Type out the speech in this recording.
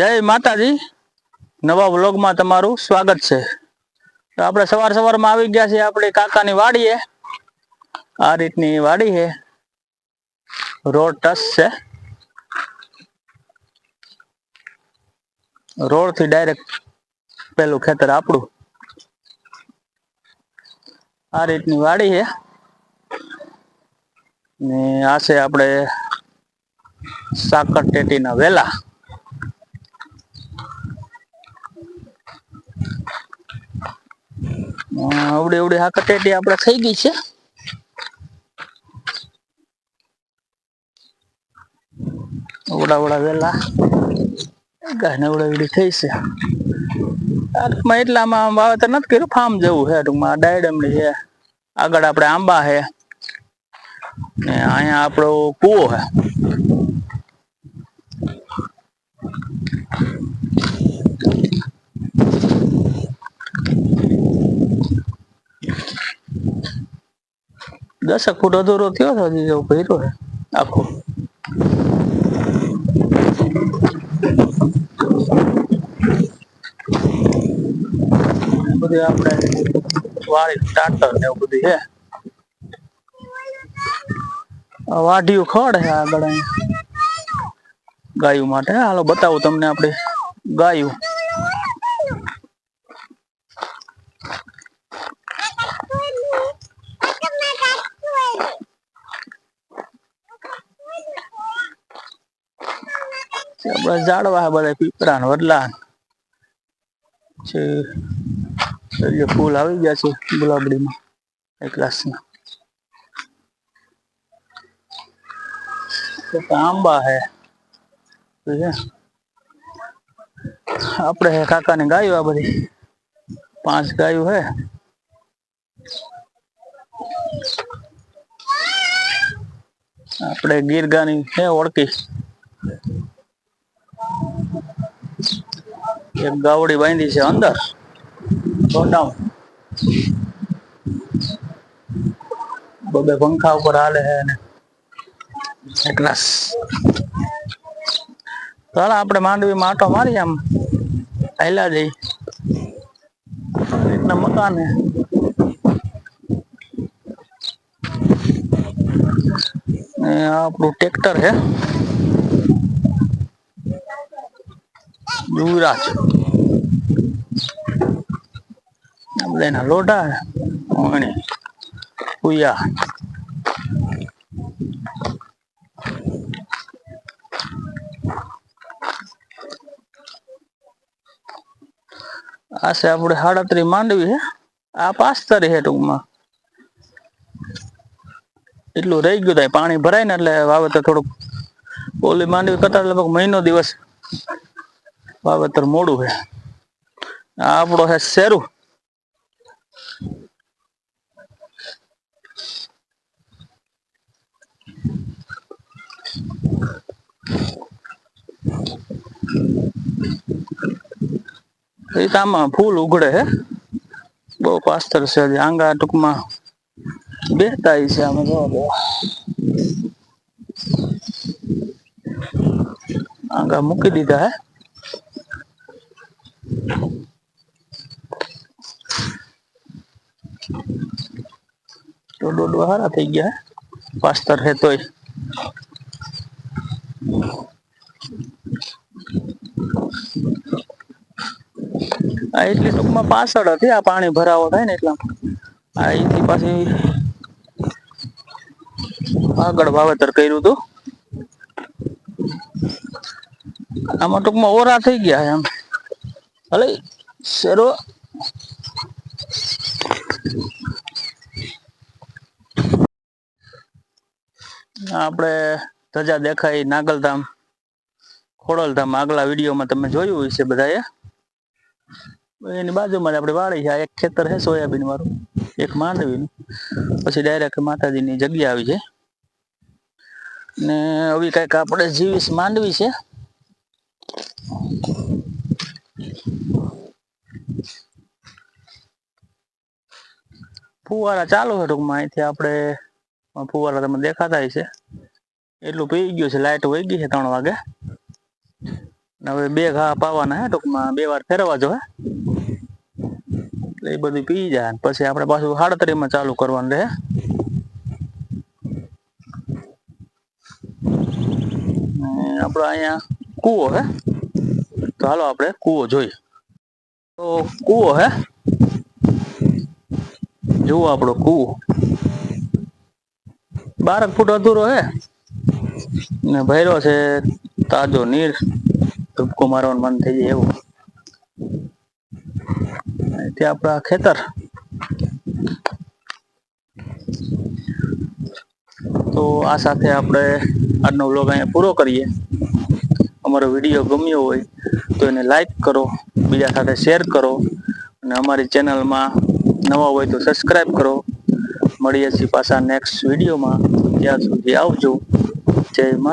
જય માતાજી. નવા વ્લોગમાં તમારું સ્વાગત છે. તો આપણે સવાર સવારમાં આવી ગયા છીએ આપણે કાકાની વાડીએ. આ રીતની વાડી છે. રોડ ટચ છે. રોડથી ડાયરેક્ટ પેલું ખેતર આપણું. આ રીતની વાડી છે. ને આ છે આપણે સાકર ટેટીના વેલા. અવડી અવડી સાકર કટેટી આપણે થઈ ગઈ છે. અવડા અવડા વેલા. ગાને ઓવડા અવડી થઈ છે. ટૂંકમાં એટલામાં વાવેતર નથી કર્યું, ફાર્મ જેવું છે ટૂંકમાં. ડાયડમની છે, આગળ આપણે આંબા છે. ને અહીંયા આપણો કૂવો છે. દસક ફૂટ અધૂરો થયો છે, હજી જેવું ભર્યો છે, આખો. બધું આપણે વાળી ટાટર ને એવું બધું છે. વાઢિયું ખડ છે આગળ. ગાયું માટે. હાલો બતાવું તમને આપણે ગાયું. બધા ઝાડવા બધા પીપળા ને વડલા. છે ફૂલ આવી ગયા છે ગુલાબડીમાં, એક ક્લાસના આંબા હે. આપણે હે કાકાની ગાયો આ બધી. પાંચ ગાયો હે. આપણે ગીર ગાની છે ઓળખી. એક ગાવડી બાંધી છે અંદર. ગોડાઉન બબે પંખા ઉપર હાલે છે ને એકલાસ ચાલો આપણે માંડવી માટો મારી આમ. પહેલા જઈ રીતના મકાન હે આપણું ટ્રેક્ટર છે. યુવરાજ છે. બધા એના હે ઓણી ઉયા આ આપણે સાડત્રી માંડવી છે આ પાસ્તરી છે ટૂંકમાં. એટલું રહી ગયું થાય. પાણી ભરાય ને એટલે વાવેતર થોડુંક ઓલી માંડવી કરતા લગભગ મહિનો દિવસ વાવેતર મોડું છે. આ આપણો છે શેરું. આમાં ફૂલ ઉઘડે હે બહુ પાસ્તર છે આંગા ટૂંકમાં બેહતા છે આમાં જોવા આંગા મૂકી દીધા હે તો દોડવા હારા થઈ ગયા. પાસ્તર હે તોય. આ એટલી ટૂંકમાં પાછળ હતી, આ પાણી ભરાવો થાય ને એટલા. આ અહીંથી પાછી આગળ વાવેતર કર્યું હતું. આમાં ટૂંકમાં ઓરા થઈ ગયા એમ. હલે શેરો? આપણે ધજા દેખાય નાગલધામ, ખોડલધામ, આગલા વિડીયોમાં તમે જોયું હશે બધાએ? એની બાજુમાં આપણે વાળી છે એક ખેતર છે સોયાબીન વાળું, એક માંડવીનું. પછી ડાયરેક્ટ માતાજીની જગ્યા આવી છે. ને હવે કંઈક આપણે જીવીસ માંડવી છે. ફુવારા ચાલુ છે ટૂંકમાં. અહીંથી આપણે ફુવારા તમને દેખાતા છે એટલું પી ગયું છે, લાઈટ વહી ગઈ છે ત્રણ વાગે. હવે બે ઘા પાવાના હે ટૂંકમાં, બે વાર ફેરવા જો હે. એ બધું પી જાય. પછી આપણે પાછું સાડત્રીમાં ચાલુ કરવાનું રહે. આપણો અહીંયા કૂવો હે. તો હાલો આપણે કૂવો જોઈએ. તો કૂવો હે? જુઓ આપણો કૂવો. બારક ફૂટ અધૂરો હે. ને ભૈરો છે તાજો નીર. ધૂપકો મારવાનું મન થઈ જાય એવું. ત્યાં આપણા ખેતર. તો આ સાથે આપણે આજનો બ્લોગ અહીંયા પૂરો કરીએ. અમારો વીડિયો ગમ્યો હોય તો એને લાઈક કરો, બીજા સાથે શેર કરો અને અમારી ચેનલમાં નવા હોય તો સબસ્ક્રાઈબ કરો. મળીએ છીએ પાછા નેક્સ્ટ વિડીયોમાં. ત્યાં સુધી આવજો. જય